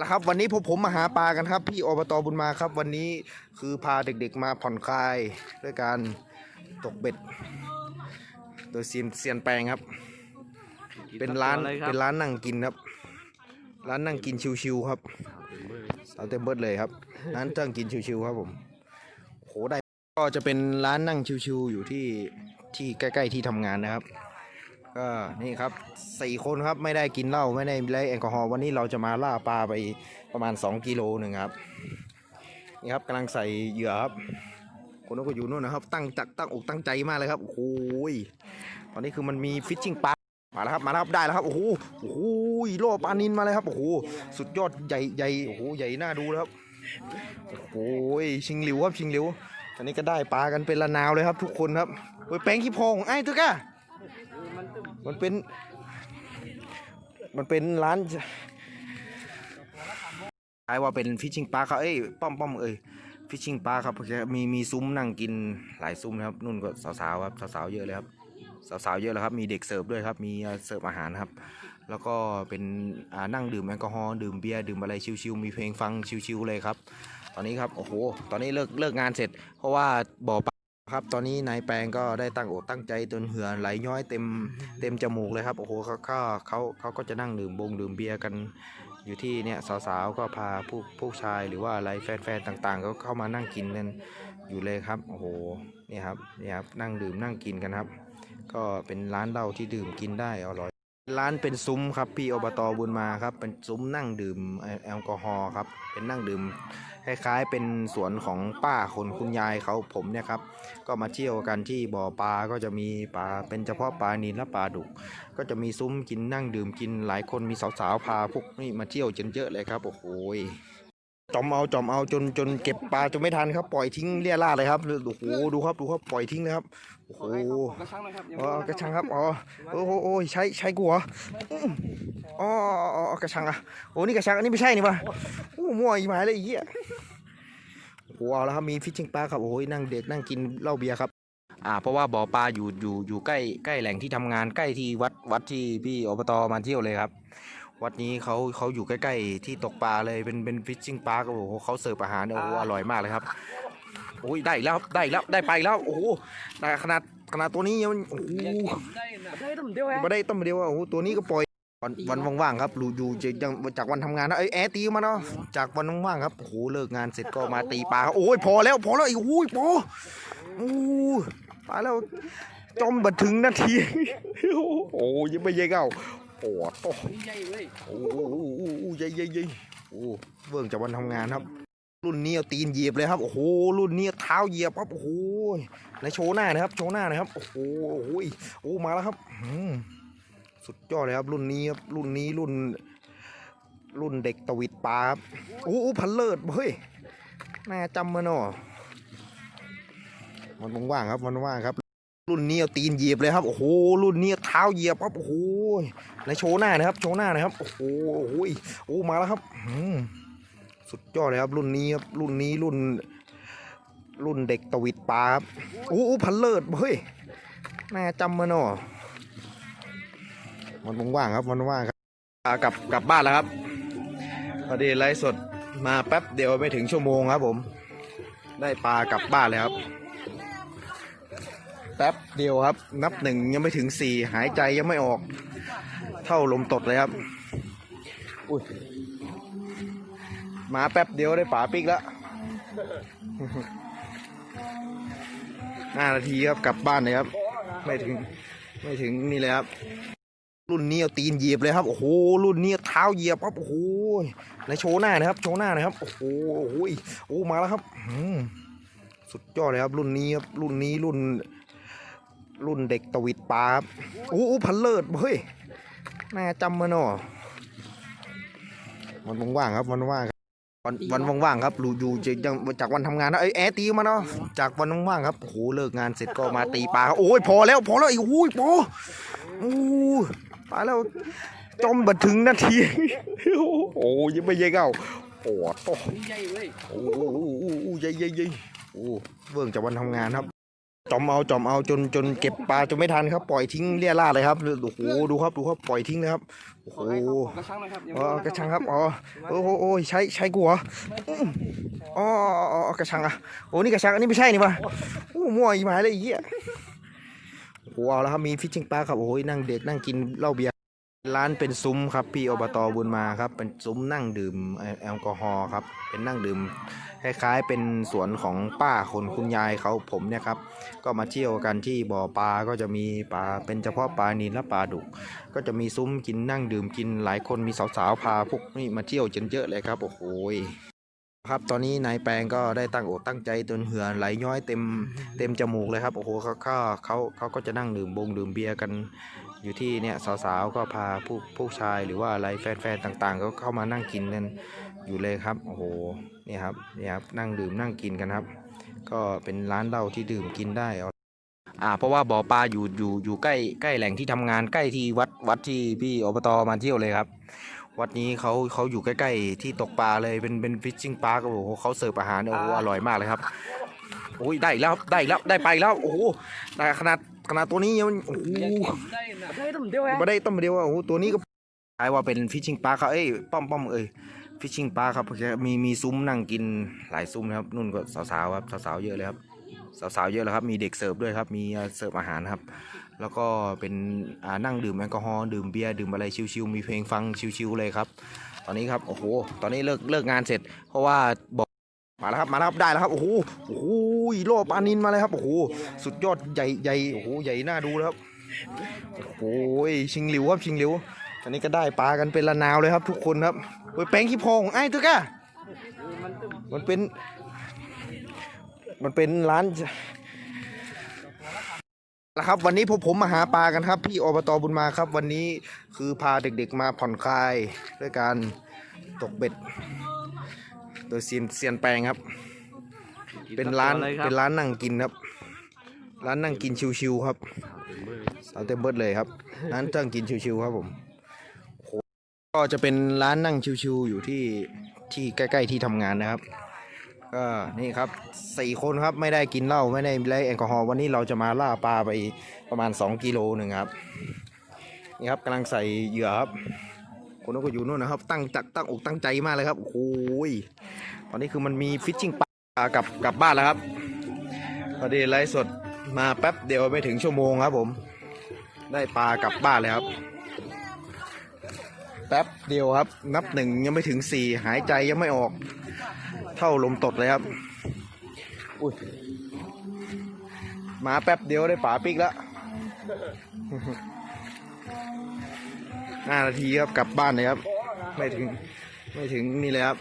นะครับ วันนี้พวกผมมาหาปลากันครับ พี่อบตบุญมาครับ วันนี้คือพาเด็กๆมาผ่อนคลายด้วยการตกเบ็ด โดยเซียนเซียนแปลงครับ เป็นร้านเป็นร้านนั่งกินครับ ร้านนั่งกินชิวๆครับเอาเต็มเบิดเลยครับร้านนั่งกินชิวๆครับผมโหได้ก็จะเป็นร้านนั่งชิวๆอยู่ที่ที่ใกล้ ๆที่ทำงานนะครับ ก็นี่ครับสี่คนครับไม่ได้กินเหล้าไม่ได้ไล่แอลกอฮอล์วันนี้เราจะมาล่าปลาไปประมาณ 2 กิโลหนึ่งครับนี่ครับกำลังใส่เหยื่อครับ คนนั้นก็อยู่นู่นนะครับ ตั้งจักตั้งอกตั้งใจมากเลยครับโอ้โหยตอนนี้คือมันมีฟิชชิงปลามาแล้วครับมาแล้วครับได้แล้วครับโอ้โหโอ้โหโลปลานินมาเลยครับโอ้โหสุดยอดใหญ่ใหญ่โอ้โหใหญ่น่าดูแล้วครับโอ้ยชิงหลิวครับชิงหลิวตอนนี้ก็ได้ปลากันเป็นละนาวเลยครับ ทุกคนครับโอ้ยแป้งขี้พองไอ้ทุกอะ มันเป็น มันเป็นร้านคล้ายว่าเป็นฟิชชิงปลาครับเอ้ยป้อมป้อมเอ้ยฟิชชิงปลาครับมีมีซุ้มนั่งกินหลายซุ้มนะครับนุ่นก็สาวๆครับสาวๆเยอะเลยครับสาวๆเยอะแล้วครับมีเด็กเสิร์ฟด้วยครับมีเสิร์ฟอาหารครับ แล้วก็เป็นนั่งดื่มแอลกอฮอล์ดื่มเบียร์ดื่มอะไรชิวๆมีเพลงฟังชิวๆเลยครับ ตอนนี้ครับโอ้โหตอนนี้เลิกเลิกงานเสร็จ เพราะว่าบ่อปลา ครับตอนนี้นายแปลงก็ได้ตั้งอกตั้งใจจนเหือไหลย้อยเต็มเต็มจมูกเลยครับโอ้โหเขาเขาเขาเขาก็จะนั่งดื่มบงดื่มเบียร์กันอยู่ที่เนี่ยสาวๆก็พาผู้ผู้ชายหรือว่าอะไรแฟนๆต่างๆ ก็เข้ามานั่งกินกันอยู่เลยครับโอ้โหเนี่ยครับเนี่ยครับนั่งดื่มนั่งกินกันครับ ก็เป็นร้านเหล้าที่ดื่มกินได้อร่อย ร้านเป็นซุ้มครับพี่อบตบุญมาครับ เป็นซุ้มนั่งดื่มแอลกอฮอล์ครับ เป็นนั่งดื่มคล้ายๆ เป็นสวนของป้าคนคุณยายเขาผมเนี่ยครับ ก็มาเที่ยวกันที่บ่อปลาก็จะมีปลาเป็นเฉพาะปลานิลและปลาดุก ก็จะมีซุ้มกินนั่งดื่มกินหลายคนมีสาวๆพาพวกนี่มาเที่ยวจนเยอะเลยครับโอ้โห จอมเอาจอมเอาจนจนเก็บปลาจนไม่ทันครับ ปล่อยทิ้งเลี่ยราดเลยครับโอ้โหดูครับดูครับปล่อยทิ้งเลยครับโอ้โหกระชังนะครับอ๋อกระชังครับอ๋อโอ้โหโอ้ยใช้ใช้กูเหรออืมอ๋ออ๋ออ๋อกระชังอะโอ้นี่กระชังอันนี้ไม่ใช่นี่ปะโอ้มั่วอีหมายเลยไอ้เหี้ยโอ้โหเอาแล้วครับมีฟิชชิงปลาครับโอ้ยนั่งเด็กนั่งกินเหล้าเบียร์ครับอ่าเพราะว่าบ่อปลาอยู่อยู่อยู่ใกล้ใกล้แหล่งที่ทำงานใกล้ที่วัดวัดที่พี่อบตมาเที่ยวเลยครับ วัดนี้เขาเขาอยู่ใกล้ๆที่ตกปลาเลยเป็นเป็นฟิชชิงปลาโอ้โหเขาเสิร์ฟอาหารโอ้โหอร่อยมากเลยครับโอ้ยได้อีกแล้วครับได้อีกแล้วได้ไปอีกแล้วโอ้โหแต่ขนาดขนาดตัวนี้ยังโอ้โหได้นะได้ต้มเดียวมาได้ต้มเดียวอะโอ้โหตัวนี้ก็ปล่อยวันวันว่างๆครับรูอยู่จากจากวันทำงานนะเอ้ยแอร์ตีมาเนาะจากวันว่างๆครับโอ้โหเลิกงานเสร็จก็มาตีปลาครับโอ้ยพอแล้วพอแล้วอีกโอ้ยพอโอ้ยตายแล้วจมบัดถึงนาทีโอ้ยยังไม่เย่เก้า โอ้โหใหญ่เลยโอ้โหโอ้โหโอ้โหใหญ่ใหญ่ใหญ่โอ้เบิ่งจากวันทำงานครับ รุ่นนี้เอาตีนเหยียบเลยครับโอ้โหรุ่นนี้เอาเท้าเหยียบครับโอ้โหในโชว์หน้านะครับ โชว์หน้านะครับ โอ้โหโอ้โหโอ้มาแล้วครับอืมสุดยอดเลยครับ รุ่นนี้ครับรุ่นนี้รุ่น รุ่นเด็กตวิดปลาครับโอ้โหพันเลิศเฮ้ยน่าจำมาเนาะมันว่างๆครับมันว่างครับ รุ่นนี้เอาตีนเหยียบเลยครับโอ้โหรุ่นนี้เอาเท้าเหยียบครับโอ้โหในโชว์หน้านะครับ โชว์หน้านะครับโอ้โหโอ้โหโอ้มาแล้วครับสุดยอดเลยครับ รุ่นนี้ครับรุ่นนี้รุ่น รุ่นเด็กตวิดปลาครับโอ้โหพันเลิศเฮ้ยน่าจำมาเนาะมันว่างครับมันว่างครับกลับกลับบ้านแล้วครับพอดีไลฟ์สดมาแป๊บเดียวไม่ถึงชั่วโมงครับผม ได้ปลากลับบ้านเลยครับ แป๊บเดียวครับ นับหนึ่งยังไม่ถึงสี่หายใจยังไม่ออก เท่าลมตดเลยครับอุ้ยมาแป๊บเดียวได้ปลาปิกแล้วห้านาทีครับกลับบ้านเลยครับ ไม่ถึงไม่ถึงนี่เลยครับ รุ่นนี้เอาตีนเหยียบเลยครับโอ้โหรุ่นนี้เอาเท้าเหยียบครับโอ้โหในโชว์หน้านะครับ โชว์หน้านะครับโอ้โหโอ้โหมาแล้วครับสุดยอดเลยครับ รุ่นนี้ครับรุ่นนี้รุ่น รุ่นเด็กตวิดปลาครับโอ้หพันเลิศเฮ้ยน่าจำมาเนาะมันว่างๆครับมันว่างวันวันว่างๆครับรูอยู่จากจากวันทำงานนะเอ้แอตีมาเนาะจากวันว่างๆครับโอ้โหเลิกงานเสร็จก็มาตีปลาครับโอ้ยพอแล้วพอแล้วอีกโอ้ยพอโอ้ยตายแล้วจมบัดถึงนาทีโอ้ยยังไม่เย่เก้าโอ้โหใหญ่เลยโอ้โหโอ้ใหญ่ใหญ่ใหญ่โอ้เบิ่งจากวันทำงานครับ จอมเอาจอมเอาจนจนเก็บปลาจนไม่ทันครับ ปล่อยทิ้งเลี่ยราดเลยครับโอ้โหดูครับดูครับปล่อยทิ้งเลยครับโอ้โหกระชังนะครับอ๋อกระชังครับอ๋อโอ้โหโอ้ยใช้ใช้กูเหรออืมอ๋ออ๋ออ๋อกระชังอะโอ้นี่กระชังอันนี้ไม่ใช่นี่วะโอ้มั่วอีหมายเลยไอ้เหี้ยโอ้โหเอาแล้วครับมีฟิชชิงปลาครับโอ้ยนั่งเด็กนั่งกินเหล้าเบียร์ ร้านเป็นซุ้มครับพี่อบตบุญมาครับเป็นซุ้มนั่งดื่มแอลกอฮอล์ครับเป็นนั่งดื่มคล้ายๆ เป็นสวนของป้าคนคุณยายเขาผมเนี่ยครับก็มาเที่ยวกันที่บ่อปลาก็จะมีปลาเป็นเฉพาะปลานิลและปลาดุก ก็จะมีซุ้มกินนั่งดื่มกินหลายคนมีสาวๆพาพวกนี่มาเที่ยวจนเยอะเลยครับโอ้โหครับตอนนี้นายแปลงก็ได้ตั้งอกตั้งใจจนเหือไหลย้อยเต็มเต็มจมูกเลยครับโอ้โหเขาเขาเขาเขาก็จะนั่งดื่มบงดื่มเบียร์กัน อยู่ที่เนี่ยสาวๆก็พาผู้ผู้ชายหรือว่าอะไรแฟนๆต่างๆ ก็เข้ามานั่งกินกันอยู่เลยครับโอ้โหนี่ครับนี่ครับนั่งดื่มนั่งกินกันครับ ก็เป็นร้านเหล้าที่ดื่มกินได้อ่าเพราะว่าบ่อปลาอยู่อยู่อยู่ใกล้ใกล้แหล่งที่ทำงานใกล้ที่วัดวัดที่พี่อบตมาเที่ยวเลยครับ วัดนี้เขาเขาอยู่ใกล้ๆที่ตกปลาเลยเป็นเป็นฟิชชิ่งปลาโอ้โหเขาเสิร์ฟอาหารโอ้โหอร่อยมากเลยครับโอ้ยได้แล้วได้แล้วได้ไปแล้วโอ้โหขนาด ขนาดตัวนี้ยังโอ้โหได้นะได้ต้มเดียวฮะไม่ได้ต้มเดียวอะโอ้โหตัวนี้ก็คล้ายว่าเป็นฟิชชิ่งปลาครับเอ้ยป้อมป้อมเอ้ยฟิชชิ่งปลาครับมีมีซุ้มนั่งกินหลายซุ้มนะครับนุ่นก็สาวๆครับสาวๆเยอะเลยครับสาวๆเยอะแล้วครับ มีเด็กเสิร์ฟด้วยครับ มีเสิร์ฟอาหารครับ แล้วก็เป็นอ่านั่งดื่มแอลกอฮอล์ ดื่มเบียร์ ดื่มอะไรชิวๆ มีเพลงฟังชิวๆเลยครับ ตอนนี้ครับ โอ้โห ตอนนี้เลิกเลิกงานเสร็จ เพราะว่าบอก มาแล้วครับมาแล้วครับได้แล้วครับโอ้โหโอ้โหโลปลานินมาเลยครับโอ้โหสุดยอดใหญ่ใหญ่โอ้โหใหญ่น่าดูแล้วครับโอ้โหชิงหลิวครับชิงหลิวตอนนี้ก็ได้ปลากันเป็นละนาวเลยครับ ทุกคนครับโอ้ยแป้งขี้โพงไอ้ตัวก้ามันเป็น มันเป็นร้านนะครับวันนี้พวกผมมาหาปลากันครับพี่อบตบุญมาครับ วันนี้คือพาเด็กๆมาผ่อนคลายด้วยการตกเบ็ด โดยเซียนเซียนแปลงครับ เป็นร้านเป็นร้านนั่งกินครับ ร้านนั่งกินชิวๆครับสาวเต็มเบิดเลยครับร้านนั่งกินชิวๆครับผมโอ้โหก็จะเป็นร้านนั่งชิวๆอยู่ที่ที่ใกล้ๆที่ทำงานนะครับก็นี่ครับสี่คนครับไม่ได้กินเหล้าไม่ได้ไล่แอลกอฮอล์วันนี้เราจะมาล่าปลาไปประมาณ 2กิโลหนึ่งครับนี่ครับกำลังใส่เหยื่อครับคนนั้นก็อยู่นู่นนะครับ ตั้งจักตั้งอกตั้งใจมากเลยครับโอ้โหย ตอนนี้คือมันมีฟิชชิ่งปลากลับกลับบ้านแล้วครับพอดีไลฟ์สดมาแป๊บเดียวไม่ถึงชั่วโมงครับผม ได้ปลากลับบ้านเลยครับ แป๊บเดียวครับ นับหนึ่งยังไม่ถึงสี่หายใจยังไม่ออก เท่าลมตดเลยครับ อุ้ยมาแป๊บเดียวได้ป่าปิกแล้วห้านาทีครับกลับบ้านเลยครับ ไม่ถึงไม่ถึงนี่เลยครับ